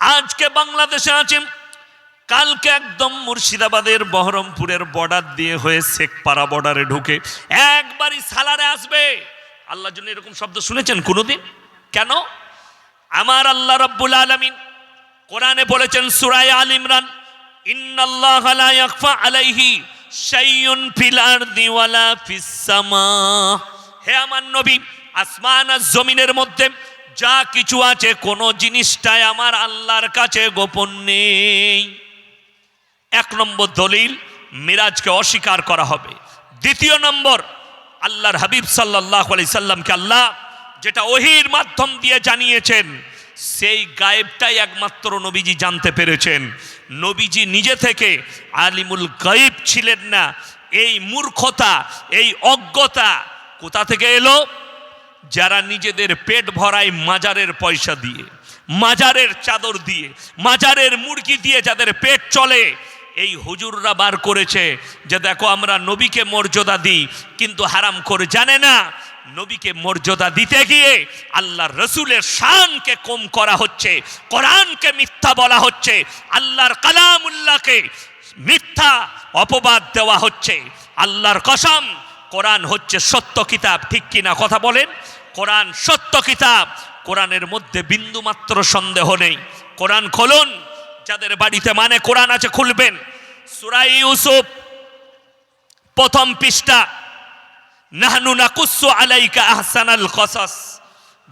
আজকে বাংলাদেশে আছেন কালকে একদম মুর্শিদাবাদের বহরমপুরের বর্ডার দিয়ে হয়ে শেখপাড়া বর্ডারে ঢুকে একবারই সালারে আসবে। আল্লাহর জন্য এরকম শব্দ শুনেছেন কোনোদিন? কেন? আমার আল্লাহ রব্বুল আলামিন কোরআনে বলেছেন সূরায়ে আল ইমরান, ইন্নাল্লাহ আলাইহি শাইউন ফিল আরদি ওয়ালা ফিস সামা। হে আমার নবী, আসমান আর জমিনের মধ্যে যা কিছু আছে, কোনো জিনিসটাই আমার আল্লাহর কাছে গোপন নেই। এক নম্বর দলিল, মিরাজকে অস্বীকার করা হবে। দ্বিতীয় নম্বর, আল্লাহর হাবিব সাল্লাহ আলি সাল্লামকে আল্লাহ যেটা ওহির মাধ্যম দিয়ে জানিয়েছেন, সেই গায়েবটাই একমাত্র নবীজি জানতে পেরেছেন। নবীজি নিজে থেকে আলিমুল গায়েব ছিলেন না। এই মূর্খতা, এই অজ্ঞতা কোথা থেকে এলো? যারা নিজেদের পেট ভরায় মাজারের পয়সা দিয়ে, মাজারের চাদর দিয়ে, মাজারের মুরগি দিয়ে যাদের পেট চলে, এই হুজুররা বার করেছে যে দেখো আমরা নবীকে মর্যাদা দিই, কিন্তু হারাম করে জানে না, নবীকে মর্যাদা দিতে গিয়ে আল্লাহ রসুলের শানকে কম করা হচ্ছে, কোরআনকে মিথ্যা বলা হচ্ছে, আল্লাহর কালামুল্লাহকে মিথ্যা অপবাদ দেওয়া হচ্ছে, আল্লাহর কসম কোরআন হচ্ছে সত্য কিতাব, ঠিক কিনা কথা বলেন? কোরআন সত্য কিতাব, কোরআনের মধ্যে বিন্দুমাত্র সন্দেহ নেই। কোরআন খোলুন, যাদের বাড়িতে মানে কোরআন আছে খুলবেন। সুরাই ইউসুফ, প্রথম পৃষ্ঠা, নাহনু নাকুসু আলাইকা আহসানাল কসাস,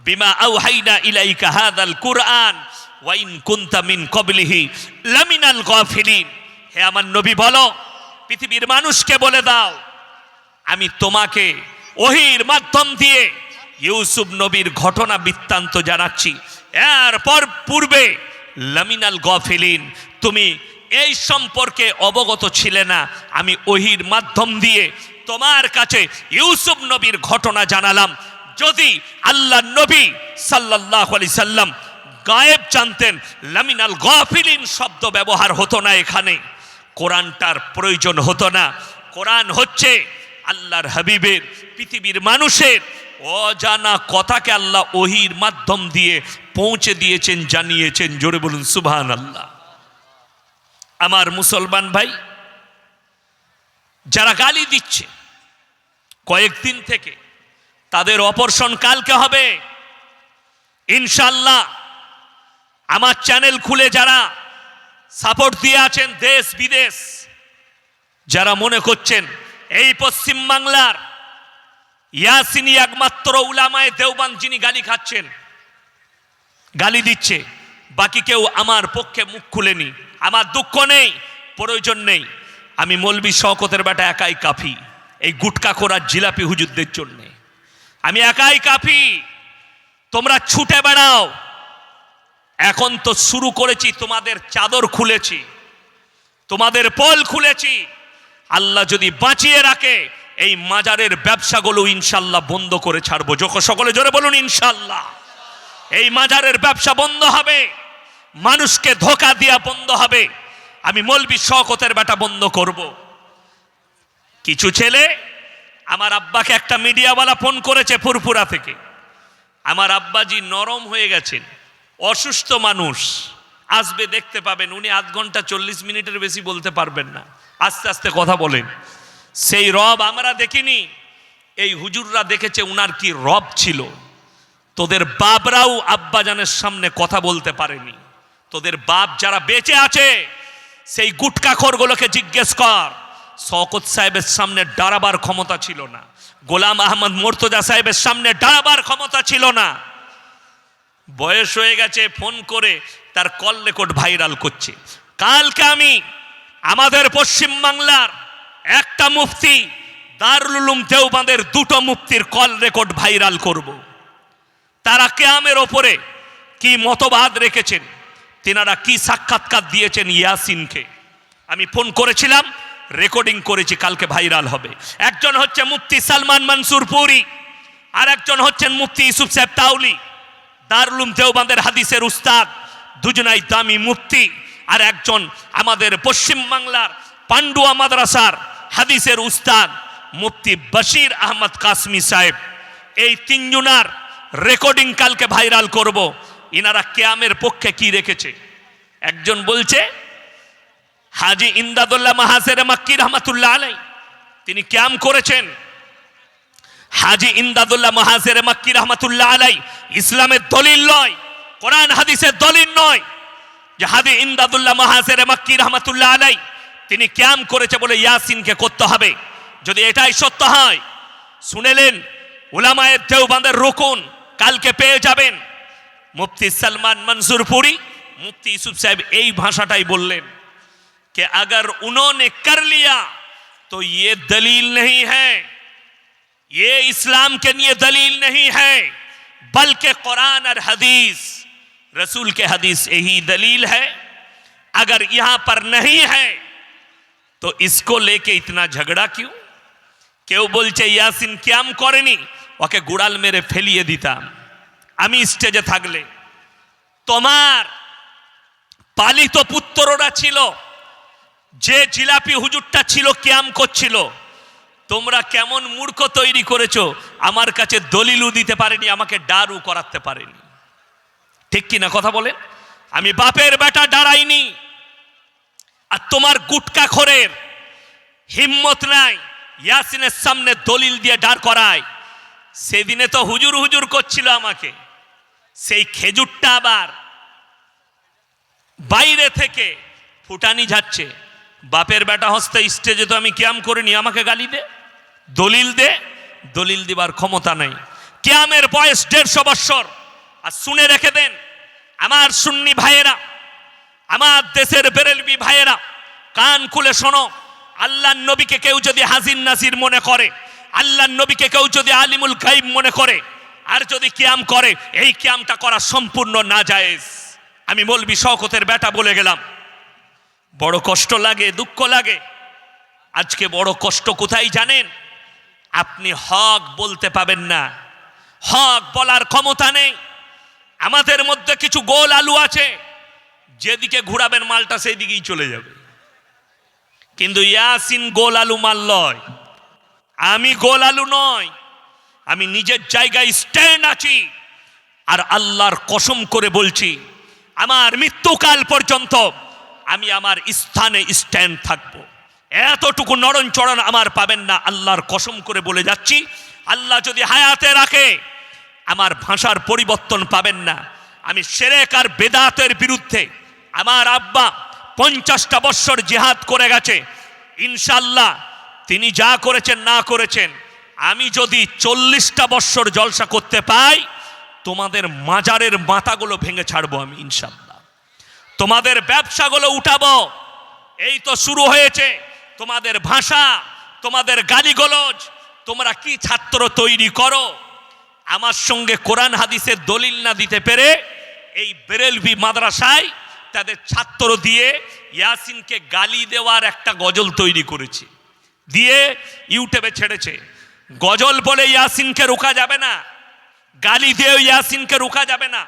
বিমা আউহাইনা ইলাইকা হাদাল কুরআন ওয়াইন কুনতা মিন কবলিহি লামিনাল গাফিলিন। হে আমার নবী বলো, পৃথিবীর মানুষকে বলে দাও আমি তোমাকে ওহির মাধ্যম দিয়ে ইউসুফ নবীর ঘটনা বৃত্তান্ত জানাচ্ছি। এরপর পূর্বে লামিনাল গফিলিন, তুমি এই সম্পর্কে অবগত ছিলে না, আমি ওহির মাধ্যম দিয়ে তোমার কাছে ইউসুফ নবীর ঘটনা জানালাম। যদি আল্লাহ নবী সাল্লাহ আলি সাল্লাম গায়েব জানতেন, লামিনাল গফিলিন শব্দ ব্যবহার হতো না এখানে। কোরআনটার প্রয়োজন হতো না। কোরআন হচ্ছে আল্লাহর হাবিবের, পৃথিবীর মানুষের অজানা কথাকে আল্লাহ ওহির মাধ্যম দিয়ে পৌঁছে দিয়েছেন, জানিয়েছেন, জোরে বলুন সুবহান আল্লাহ আমার মুসলমান ভাই, যারা গালি দিচ্ছে, কয়েকদিন থেকে তাদের অপর্ষণ কালকে হবে। ইনশাল্লাহ আমার চ্যানেল খুলে যারা সাপোর্ট দিয়ে আছেন, দেশ বিদেশ, যারা মনে করছেন এই পশ্চিম বাংলার ইয়াসিনী একমাত্র উলামায় দেওবান যিনি গালি খাচ্ছেন, গালি দিচ্ছে, বাকি কেউ আমার পক্ষে মুখ খুলেনি, আমার দুঃখ নেই, প্রয়োজন নেই। আমি মলবি শওকতের বেটা একাই কাফি, এই গুটকা করার জিলাপি হুজুরদের জন্যে। আমি একাই কাফি, তোমরা ছুটে বেড়াও। এখন তো শুরু করেছি, তোমাদের চাদর খুলেছি, তোমাদের পল খুলেছি আল্লাহ যদি বাঁচিয়ে রাখে, এই মাজারের ব্যবসাগুলো ইনশাল্লাহ বন্ধ করে ছাড়বো। সকলে জোরে বলুন, ইনশাল্লাহ। এই মাজারের ব্যবসা বন্ধ হবে, মানুষকে ধোকা দিয়া বন্ধ হবে। আমি মলবি শকতের বেটা বন্ধ করব। কিছু ছেলে আমার আব্বাকে একটা মিডিয়াওয়ালা ফোন করেছে ফুরফুরা থেকে। আমার আব্বাজি নরম হয়ে গেছেন, অসুস্থ মানুষ। আসবে দেখতে পাবেন, উনি আধ ঘণ্টা চল্লিশ মিনিটের বেশি বলতে পারবেন না। আস্তে আস্তে কথা বলেন সেই রব আমরা দেখিনি, এই হুজুররা দেখেছে উনার কি রব ছিল। তোদের বাপরাও আব্বাজানের সামনে কথা বলতে পারেনি। তোদের বাপ যারা বেঁচে আছে, সেই গুটকাখরগুলোকে জিজ্ঞেস কর। শকত সাহেবের সামনে দাঁড়াবার ক্ষমতা ছিল না। গোলাম আহমদ মোর্তজা সাহেবের সামনে দাঁড়াবার ক্ষমতা ছিল না। বয়স হয়ে গেছে, ফোন করে তার কল রেকর্ড ভাইরাল করছে। কালকে আমি আমাদের পশ্চিম বাংলার একটা মুফতি, দারুল উলুম দেওবাঁদের দুটো মুফতির কল রেকর্ড ভাইরাল করব। তারা কেয়ামের ওপরে কি মতবাদ রেখেছেন, তেনারা কি সাক্ষাৎকার দিয়েছেন ইয়াসিনকে? আমি ফোন করেছিলাম, রেকর্ডিং করেছি, কালকে ভাইরাল হবে। একজন হচ্ছে মুফতি সালমান মনসুর পুরী আর একজন হচ্ছেন মুফতি ইউসুফ সাহেব তাউলি দারুলুম দেওবাঁদের হাদিসের উস্তাদ, দুজনাই দামি মুফতি। আর একজন আমাদের পশ্চিম বাংলার পান্ডুয়া মাদ্রাসার হাদিসের উস্তাদ মুফতি বশির আহমদ কাসমি সাহেব। এই তিনজনার রেকর্ডিং কালকে ভাইরাল করব। ইনারা কেয়ামের পক্ষে কি রেখেছে? একজন বলছে, হাজি ইমদাদুল্লাহ মাহাসের মাক্কি রহমাতুল্লাহ আলাই, তিনি ক্যাম করেছেন। হাজি ইমদাদুল্লাহ মাহাসের মাক্কি রহমাতুল্লাহ আলাই ইসলামের দলিল নয়, কোরআন হাদিসের দলিল নয়। যে হাজি ইমদাদুল্লাহ মাহাসের মাক্কি রহমাতুল্লাহ আলাই তিনি ক্যাম করেছে বলে ইয়াসিনকে করতে হবে যদি এটাই সত্য হয় শুনেলেন উলামায়ের দেওবাঁদের রুকুন কালকে পেয়ে যাবেন মুফতি সলমান মনসুর পুরি মুফতি ইউসুফ সাহেব এই ভাষাটাই বললেন कि अगर उन्होंने कर लिया तो ये दलील नहीं है ये इस्लाम के लिए दलील नहीं है बल्कि कुरान और हदीस रसूल के हदीस यही दलील है अगर यहां पर नहीं है तो इसको लेके इतना झगड़ा क्यों কেউ বলছে ইয়াসিন ক্যাম করেনি ওকে গুড়াল মেরে ফেলিয়ে দিতাম আমি স্টেজে থাকলে তোমার পালিত পুত্ররা ছিল যে জিলাপি হুজুরটা ছিল ক্যাম করছিল তোমরা কেমন মূর্খ তৈরি করেছো আমার কাছে দলিলও দিতে পারেনি আমাকে ডারু করাতে পারেনি ঠিক কি না কথা বলেন? আমি বাপের বেটা দাঁড়াইনি, আর তোমার গুটকা খোরের হিম্মত নাই, ইয়াসিনের সামনে দলিল দিয়ে দাঁড় করায়। সেদিনে তো হুজুর হুজুর করছিল আমাকে, সেই খেজুরটা আবার বাইরে থেকে ফুটানি যাচ্ছে বাপের বেটা হস্তে স্টেজে তো আমি ক্যাম করিনি, আমাকে গালি দে, দলিল দে, দলিল দিবার ক্ষমতা নাই। ক্যামের বয়স দেড়শো বৎসর। আর শুনে রেখে দেন, আমার সুন্নি ভাইয়েরা, আমার দেশের বেরেলবি ভাইয়েরা, কান খুলে শোনো আল্লাহ নবীকে কেউ যদি হাজির নাজির মনে করে আল্লাহ নবীকে কেউ যদি আলিমুল গাইব মনে করে, আর যদি ক্যাম করে, এই ক্যামটা করা সম্পূর্ণ না জায়েজ আমি মলবি শওকতের বেটা বলে গেলাম, বড় কষ্ট লাগে, দুঃখ লাগে। আজকে বড় কষ্ট কোথায় জানেন? আপনি হক বলতে পাবেন না, হক বলার ক্ষমতা নেই। আমাদের মধ্যে কিছু গোল আলু আছে, যেদিকে ঘুরাবেন মালটা সেই দিকেই চলে যাবে। কিন্তু ইয়াসিন গোল আলু মাল লয়। আমি গোল আলু নয়, আমি নিজের জায়গায় স্ট্যান্ড আছি আর আল্লাহর কসম করে বলছি, আমার মৃত্যুকাল পর্যন্ত আমি আমার স্থানে স্ট্যান্ড থাকব। এতটুকু নরণ চরণ আমার পাবেন না, আল্লাহর কসম করে বলে যাচ্ছি। আল্লাহ যদি হায়াতে রাখে আমার ভাষার পরিবর্তন পাবেন না। আমি সেরেক আর বেদাতের বিরুদ্ধে আমার আব্বা পঞ্চাশটা বৎসর জেহাদ করে গেছে। ইনশাল্লাহ তিনি যা করেছেন, না করেছেন, আমি যদি চল্লিশটা বৎসর জলসা করতে পাই, তোমাদের মাজারের মাথাগুলো ভেঙে ছাড়বো আমি ইনশাল্লাহ তোমাদের ব্যবসাগুলো উঠাবো, এই তো শুরু হয়েছে। তোমাদের ভাষা, তোমাদের গালিগলজ, তোমরা কি ছাত্র তৈরি করো? আমার সঙ্গে কোরআন হাদিসের দলিল না দিতে পেরে এই বেরেলভি মাদ্রাসায় তাদের ছাত্র দিয়ে ইয়াসিনকে গালি দেওয়ার একটা গজল তৈরি করেছে। দিয়ে ইউটিউবে ছেড়েছে। গজল বলে ইয়াসিনকে রোকা যাবে না। গালি দিয়ে ইয়াসিনকে রোকা যাবে না।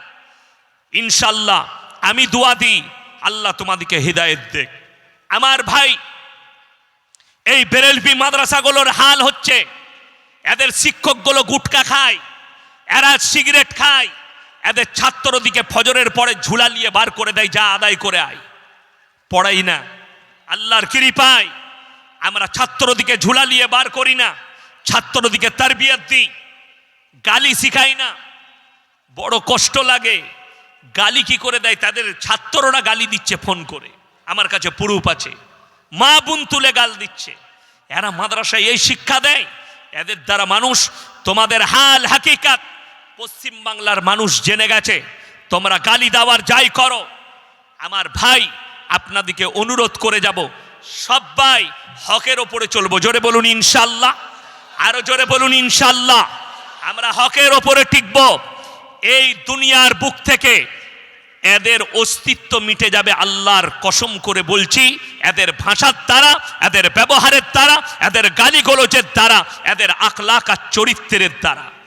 ইনশাল্লাহ আমি দোয়া দিই, আল্লাহ তোমাদিকে হৃদায়ত দেখ আমার ভাই, এই বেরেলভি মাদ্রাসাগুলোর হাল হচ্ছে, এদের শিক্ষকগুলো গুটকা খায়। এরা সিগারেট খায়। এদের ছাত্রদিকে ফজরের পরে ঝুলা নিয়ে বার করে দেয়, যা আদায় করে আয়। পড়াই না। আল্লাহর কৃপায় আমরা ছাত্রদিকে ঝুলা নিয়ে বার করি না। ছাত্রদিকে তারবিয়ত দিই। গালি শিখাই না। বড় কষ্ট লাগে। গালি কি করে দেয়? তাদের ছাত্ররা গালি দিচ্ছে ফোন করে। আমার কাছে পুরুপ আছে। মা বোন তুলে গাল দিচ্ছে। এরা মাদ্রাসায় এই শিক্ষা দেয়। এদের দ্বারা মানুষ তোমাদের হাল হাকিকাত পশ্চিম বাংলার মানুষ জেনে গেছে, তোমরা গালি দেওয়ার যাই করো। আমার ভাই, আপনাদিকে অনুরোধ করে যাব। সবাই হকের ওপরে চলবো। জোরে বলুন ইনশাল্লাহ। আরও জোরে বলুন ইনশাল্লাহ। আমরা হকের ওপরে টিকব। এই দুনিয়ার বুক থেকে এদের অস্তিত্ব মিটে যাবে আল্লাহর কসম করে বলছি। এদের ভাষার দ্বারা, এদের ব্যবহারের দ্বারা, এদের গালিগোলজের দ্বারা, এদের আখলাক চরিত্রের দ্বারা।